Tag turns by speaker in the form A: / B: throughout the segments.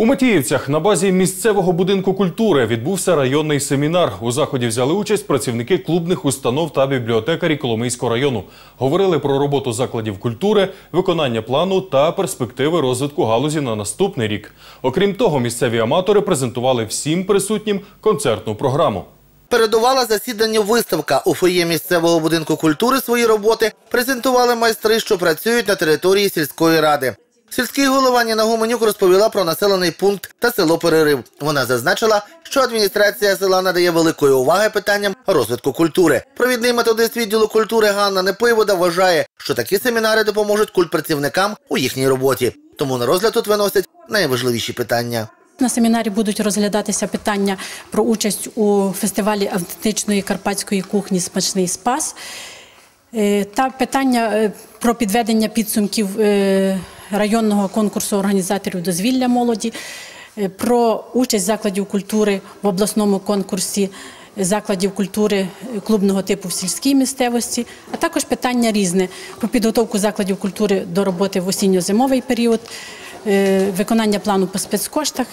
A: У Матіївцях на базі місцевого будинку культури відбувся районний семінар. У заході взяли участь працівники клубних установ та бібліотекарі Коломийського району. Говорили про роботу закладів культури, виконання плану та перспективи розвитку галузі на наступний рік. Окрім того, місцеві аматори презентували всім присутнім концертну програму.
B: Передувала засіданню виставка. У фоє місцевого будинку культури свої роботи презентували майстри, що працюють на території сільської ради. Сільський голова Ніна Гуменюк розповіла про населений пункт та село Перерив. Вона зазначила, що адміністрація села надає великої уваги питанням розвитку культури. Провідний методист відділу культури Ганна Непоєвода вважає, що такі семінари допоможуть культпрацівникам у їхній роботі. Тому на розгляд тут виносять найважливіші питання.
C: На семінарі будуть розглядатися питання про участь у фестивалі автентичної карпатської кухні Смачний спас е, та питання е, про підведення підсумків е, районного конкурсу організаторів дозвілля молоді, е, про участь закладів культури в обласному конкурсі закладів культури клубного типу в сільській місцевості, а також питання різне про підготовку закладів культури до роботи в осінньо-зимовий період, е, виконання плану по спецкоштах,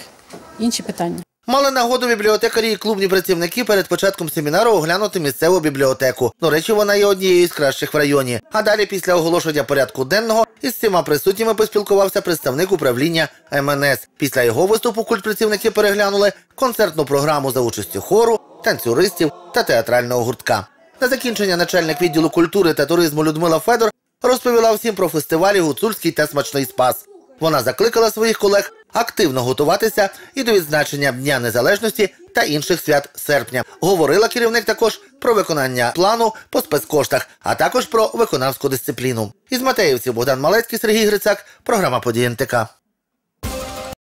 C: інші питання.
B: Мали нагоду бібліотекарі і клубні працівники перед початком семінару оглянути місцеву бібліотеку. До речі, вона є однією з кращих в районі. А далі, після оголошення порядку денного, із цими присутніми поспілкувався представник управління МНС. Після його виступу культпрацівники переглянули концертну програму за участю хору, танцюристів та театрального гуртка. На закінчення начальник відділу культури та туризму Людмила Федор розповіла всім про фестивалі Гуцульський та смачний спас. Вона закликала своїх колег активно готуватися і до відзначення Дня Незалежності та інших свят серпня. Говорила керівник також про виконання плану по спецкоштах, а також про виконавську дисципліну. Із Матеївців Богдан Малецький, Сергій Грицак, програма «Події НТК».